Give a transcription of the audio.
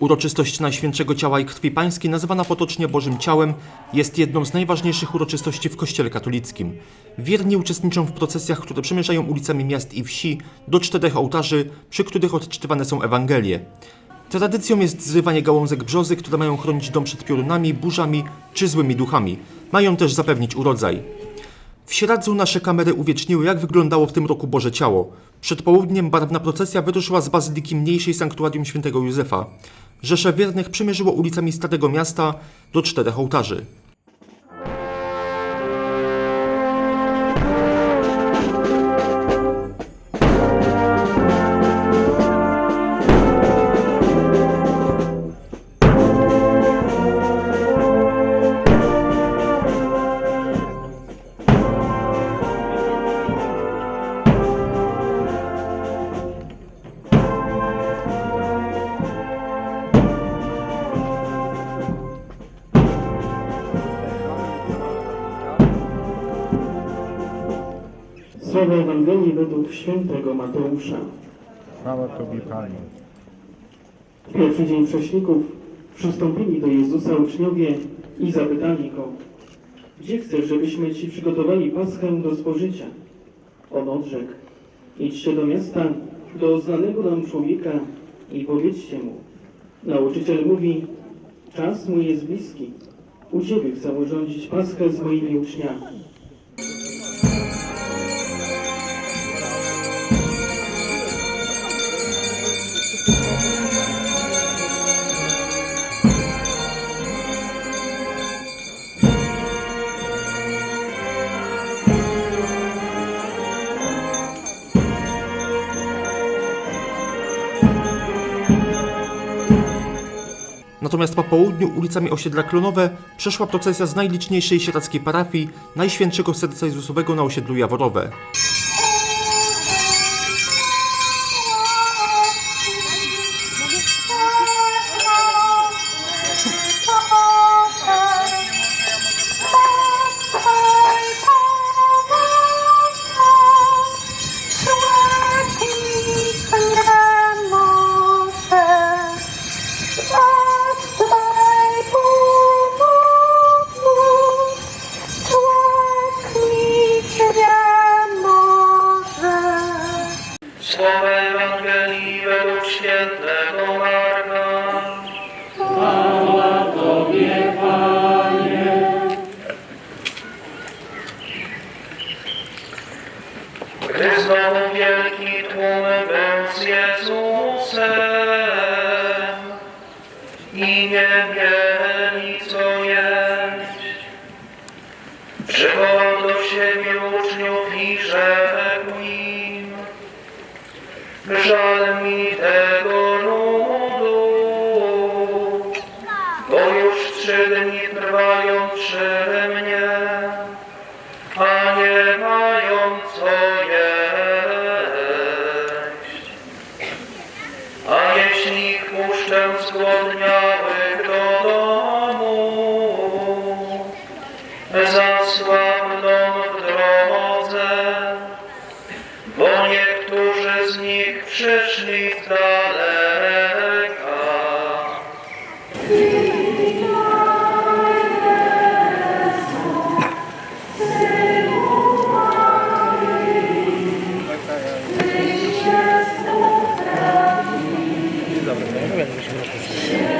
Uroczystość Najświętszego Ciała i Krwi Pańskiej, nazywana potocznie Bożym Ciałem, jest jedną z najważniejszych uroczystości w Kościele katolickim. Wierni uczestniczą w procesjach, które przemierzają ulicami miast i wsi do czterech ołtarzy, przy których odczytywane są Ewangelie. Tradycją jest zrywanie gałązek brzozy, które mają chronić dom przed piorunami, burzami czy złymi duchami. Mają też zapewnić urodzaj. W Sieradzu nasze kamery uwieczniły, jak wyglądało w tym roku Boże Ciało. Przed południem barwna procesja wyruszyła z bazyliki mniejszej sanktuarium świętego Józefa. Rzesze wiernych przemierzyło ulicami Starego Miasta do czterech ołtarzy. Słowa Ewangelii według świętego Mateusza. Chwała Tobie, Panie. W pierwszy dzień prześników przystąpili do Jezusa uczniowie i zapytali Go, gdzie chcesz, żebyśmy Ci przygotowali paschę do spożycia? On odrzekł, idźcie do miasta, do znanego nam człowieka i powiedzcie mu, nauczyciel mówi, czas mój jest bliski, u Ciebie chcę urządzić paschę z moimi uczniami. Natomiast po południu ulicami osiedla Klonowe przeszła procesja z najliczniejszej sieradzkiej parafii Najświętszego Serca Jezusowego na osiedlu Jaworowe. Słowa Ewangelii według świętego Marka. Gdy znowu wielki tłum był z Jezusem i nie mieli co jeść, przywołał do siebie uczniów i rzekł Żal mi tego ludu, bo już trzy dni trwają przy mnie, a nie mają co jeść. A jeśli ich puszczę zgłodniałych do domu, zasłaniam grzesznych daleka. Dobra, to nie będę się.